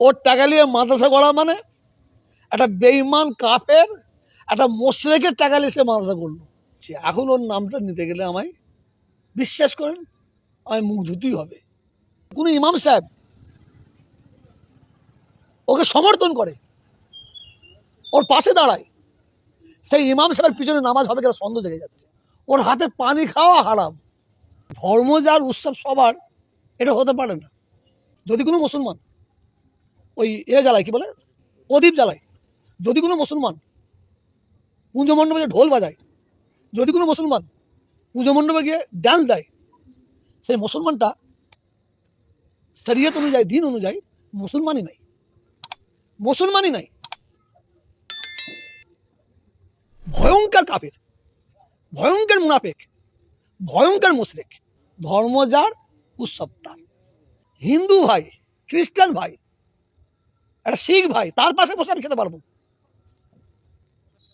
ওর টাকা নিয়ে মাদ্রাসা করা মানে? একটা বেইমান কাপের একটা মোশরেকের টাকা নিয়ে সে মাদ্রাসা করল এখন ওর নামটা নিতে গেলে আমায় বিশ্বাস করেন, আমায় মুখ ধুতেই হবে। কোনো ইমাম সাহেব ওকে সমর্থন করে, ওর পাশে দাঁড়ায়, সেই ইমাম সাহেবের পিছনে নামাজ হবে কিনা সন্দেহ জেগে যাচ্ছে। ওর হাতে পানি খাওয়া হারাম। ধর্ম যার উৎসব সবার, এটা হতে পারে না। যদি কোনো মুসলমান ওই এ জ্বালায়, কি বলে? প্রদীপ জ্বালায়। যদি কোনো মুসলমান পুজো মণ্ডপে যে ঢোল বাজায়, যদি কোনো মুসলমান পুজো মণ্ডপে গিয়ে ড্যান্স দেয়, সেই মুসলমানটা শরীয়ত অনুযায়ী, দিন অনুযায়ী মুসলমানই নাই। মুসলমানই নাই। ভয়ঙ্কর কাপের ভয়ঙ্কর মুনাফেক, ভয়ঙ্কর মুশরেক, ধর্ম যার, উৎসব তার। হিন্দু ভাই, খ্রিস্টান ভাই একটা শিখ ভাই, তার পাশে বসে আমি খেতে পারব।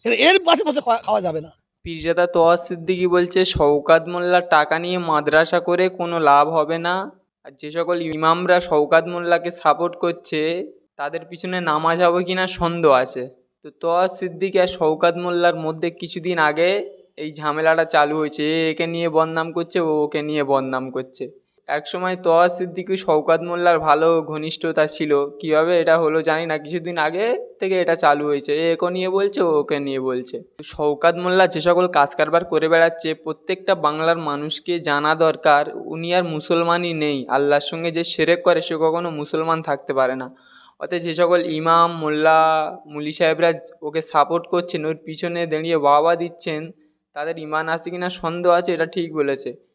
এর- পাশে বসে খাওয়া- যাবে না। পীরজাদা তোয়াজ সিদ্দিকি বলছে, শওকাত মোল্লার টাকা নিয়ে মাদ্রাসা করে কোনো লাভ হবে না। আর যে সকল ইমামরা শওকাত মোল্লাকে সাপোর্ট করছে, তাদের পিছনে নামাজ হবে কিনা সন্দেহ আছে। তো তোয়াজ সিদ্দিকি আর শওকাত মোল্লার মধ্যে কিছুদিন আগে এই ঝামেলাটা চালু হয়েছে। একে নিয়ে বদনাম করছে, ও ওকে নিয়ে বদনাম করছে। একসময় তোয়া সিদ্দিকি, শওকাত মোল্লার ভালো ঘনিষ্ঠতা ছিল। কীভাবে এটা হলো জানি না। কিছুদিন আগে থেকে এটা চালু হয়েছে। একে নিয়ে বলছে ওকে নিয়ে বলছে। শওকাত মোল্লা যে সকল কাজ কারবার করে বেড়াচ্ছে, প্রত্যেকটা বাংলার মানুষকে জানা দরকার। উনি আর মুসলমানই নেই। আল্লাহর সঙ্গে যে সেরেক করে, সে কখনো মুসলমান থাকতে পারে না। অতএব যে সকল ইমাম, মোল্লা, মুলি সাহেবরা ওকে সাপোর্ট করছেন, ওর পিছনে দাঁড়িয়ে বাবা দিচ্ছেন, তাদের ইমান আছে কিনা সন্দেহ আছে, এটা ঠিক বলেছে।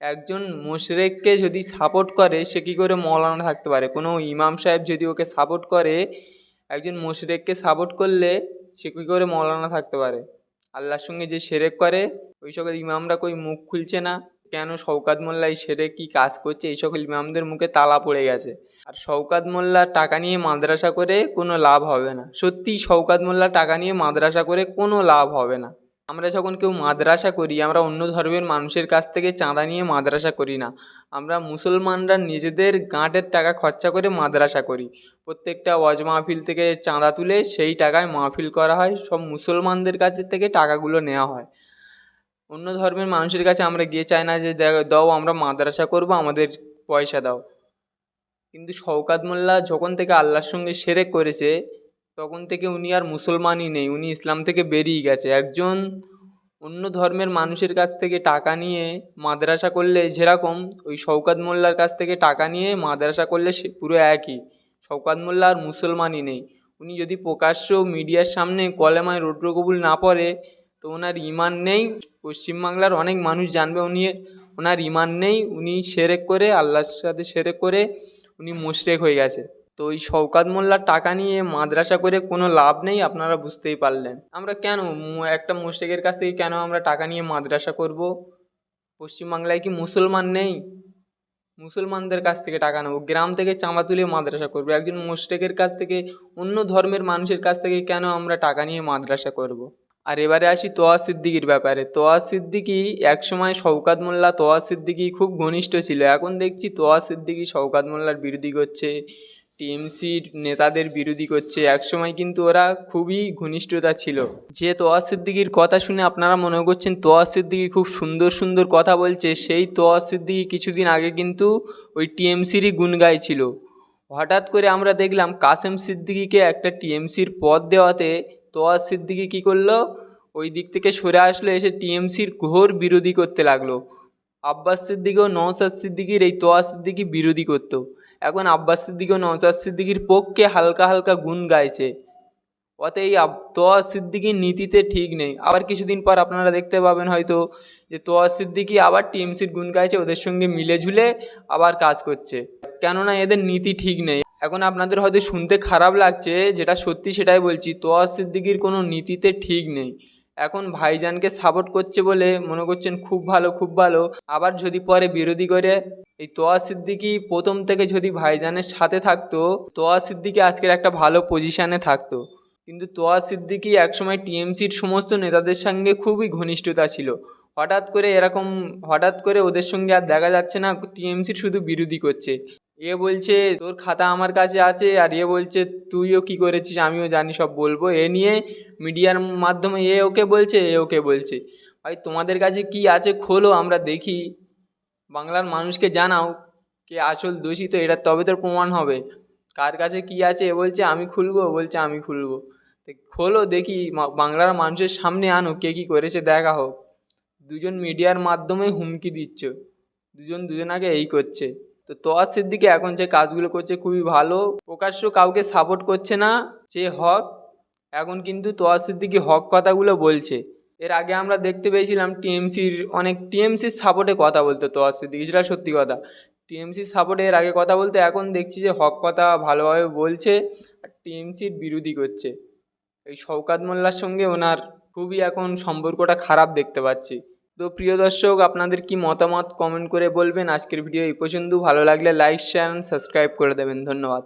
একজন মোশরেককে যদি সাপোর্ট করে, সে কী করে মৌলানা থাকতে পারে? কোনো ইমাম সাহেব যদি ওকে সাপোর্ট করে, একজন মোশরেককে সাপোর্ট করলে সে কী করে মৌলানা থাকতে পারে? আল্লাহর সঙ্গে যে সেরেক করে, ওই সকল ইমামরা কই মুখ খুলছে না? কেন শওকাত মোল্লা এই সেরেক কী কাজ করছে? এই সকল ইমামদের মুখে তালা পড়ে গেছে। আর শওকাত মোল্লা টাকা নিয়ে মাদ্রাসা করে কোনো লাভ হবে না। সত্যিই শওকাত মোল্লা টাকা নিয়ে মাদ্রাসা করে কোনো লাভ হবে না। আমরা যখন কেউ মাদ্রাসা করি, আমরা অন্য ধর্মের মানুষের কাছ থেকে চাঁদা নিয়ে মাদ্রাসা করি না। আমরা মুসলমানরা নিজেদের গাঁটের টাকা খরচা করে মাদ্রাসা করি। প্রত্যেকটা ওয়াজ মাহফিল থেকে চাঁদা তুলে সেই টাকায় মাহফিল করা হয়, সব মুসলমানদের কাছে থেকে টাকাগুলো নেওয়া হয়। অন্য ধর্মের মানুষের কাছে আমরা গিয়ে চাই না যে দাও, আমরা মাদ্রাসা করব, আমাদের পয়সা দাও। কিন্তু শওকাত মোল্লা যখন থেকে আল্লাহর সঙ্গে সেরেক করেছে তখন থেকে উনি আর মুসলমানই নেই, উনি ইসলাম থেকে বেরিয়ে গেছে। একজন অন্য ধর্মের মানুষের কাছ থেকে টাকা নিয়ে মাদ্রাসা করলে যেরকম, ওই শওকাত মোল্লার কাছ থেকে টাকা নিয়ে মাদ্রাসা করলে সে পুরো একই। শওকাত মোল্লা আর মুসলমানই নেই। উনি যদি প্রকাশ্য মিডিয়ার সামনে কলেমায় রৌদ্র কবুল না পড়ে, তো ওনার ইমান নেই। পশ্চিমবাংলার অনেক মানুষ জানবে উনি, ওনার ইমান নেই। উনি সেরেক করে, আল্লাহর সাথে সেরেক করে উনি মুশরেক হয়ে গেছে। তো ওই শওকাত মোল্লার টাকা নিয়ে মাদ্রাসা করে কোনো লাভ নেই, আপনারা বুঝতেই পারলেন। আমরা কেন? একটা মুশরেকের কাছ থেকে কেন আমরা টাকা নিয়ে মাদ্রাসা করব? পশ্চিমবাংলায় কি মুসলমান নেই? মুসলমানদের কাছ থেকে টাকা নেব। গ্রাম থেকে চাঁদা তুলে মাদ্রাসা করব। একজন মুশরেকের কাছ থেকে, অন্য ধর্মের মানুষের কাছ থেকে কেন আমরা টাকা নিয়ে মাদ্রাসা করব। আর এবারে আসি তোয়া সিদ্দিকির ব্যাপারে। তোয়া সিদ্দিকি একসময় শওকাত মোল্লা তোয়া সিদ্দিকি খুব ঘনিষ্ঠ ছিল। এখন দেখছি তোয়া সিদ্দিকি শওকাত মোল্লার বিরোধী করছে। টিএমসির নেতাদের বিরোধী করছে। একসময় কিন্তু ওরা খুবই ঘনিষ্ঠতা ছিল। যে তোয়া সিদ্দিকির কথা শুনে আপনারা মনে করছেন তোয়া সিদ্দিকি খুব সুন্দর সুন্দর কথা বলছে, সেই তোয়া সিদ্দিকি কিছুদিন আগে কিন্তু ওই টিএমসিরই গুণ গাইছিল হঠাৎ করে আমরা দেখলাম কাসেম সিদ্দিকিকে একটা টিএমসির পদ দেওয়াতে তোয়া সিদ্দিকি কী করল? ওই দিক থেকে সরে আসলো, এসে টিএমসির ঘোর বিরোধী করতে লাগল। আব্বাস সিদ্দিকি ও নওসাদ সিদ্দিকির এই তোয়া সিদ্দিকি বিরোধী করতো। এখন আব্বাস সিদ্দিকি ও নওসাদ সিদ্দিকির পক্ষে হালকা হালকা গুণ গাইছে। অতএব এই তোয়া সিদ্দিকির নীতিতে ঠিক নেই। আবার কিছুদিন পর আপনারা দেখতে পাবেন হয়তো যে তোয়া সিদ্দিকি আবার টিএমসির গুণ গাইছে, ওদের সঙ্গে মিলে ঝুলে আবার কাজ করছে। কেননা এদের নীতি ঠিক নেই। এখন আপনাদের হয়তো শুনতে খারাপ লাগছে, যেটা সত্যি সেটাই বলছি তোয়া সিদ্দিকির কোনো নীতিতে ঠিক নেই। এখন ভাইজানকে সাপোর্ট করছে বলে মনে করছেন খুব ভালো খুব ভালো। আবার যদি পরে বিরোধী করে, এই তোয়া সিদ্দিকি প্রথম থেকে যদি ভাইজানের সাথে থাকতো তোয়া সিদ্দিকি আজকের একটা ভালো পজিশানে থাকতো। কিন্তু তোয়া সিদ্দিকি একসময় টিএমসির সমস্ত নেতাদের সঙ্গে খুবই ঘনিষ্ঠতা ছিল। হঠাৎ করে এরকম, হঠাৎ করে ওদের সঙ্গে আর দেখা যাচ্ছে না টিএমসির শুধু বিরোধী করছে। এ বলছে, তোর খাতা আমার কাছে আছে আর এ বলছে, তুইও কি করেছিস? আমিও জানি, সব বলব। এ নিয়ে মিডিয়ার মাধ্যমে এ ওকে বলছে, এ ওকে বলছে। ভাই, তোমাদের কাছে কি আছে খোলো, আমরা দেখি। বাংলার মানুষকে জানাও, কে আসল দোষী তো এটা তবে তোর প্রমাণ হবে। কার কাছে কি আছে? এ বলছে, আমি খুলবো? বলছে, আমি খুলবো। খোলো, দেখি বাংলার মানুষের সামনে আনো, কে কি করেছে, দেখা হোক। দুজন মিডিয়ার মাধ্যমে হুমকি দিচ্ছ। দুজন দুজনাকে এই করছে। তো তোয়াজ সিদ্দিকি এখন যে কাজগুলো করছে খুবই ভালো। প্রকাশ্য কাউকে সাপোর্ট করছে না, যে হক, এখন কিন্তু তোয়াজ সিদ্দিকি হক কথাগুলো বলছে। এর আগে আমরা দেখতে পেয়েছিলাম টিএমসির, অনেক টিএমসির সাপোর্টে কথা বলতো তোয়াজ সিদ্দিকি, যেটা সত্যি কথা। টিএমসির সাপোর্টে এর আগে কথা বলতে এখন দেখছি যে হক কথা ভালোভাবে বলছে, আর টিএমসির বিরোধী করছে। এই শওকাত মোল্লার সঙ্গে ওনার খুবই এখন সম্পর্কটা খারাপ দেখতে পাচ্ছি। তো প্রিয় দর্শক, আপনাদের কি মতামত কমেন্ট করে বলবেন? আজকের ভিডিও এই পর্যন্ত। ভালো লাগলে লাইক শেয়ার সাবস্ক্রাইব করে দেবেন। ধন্যবাদ।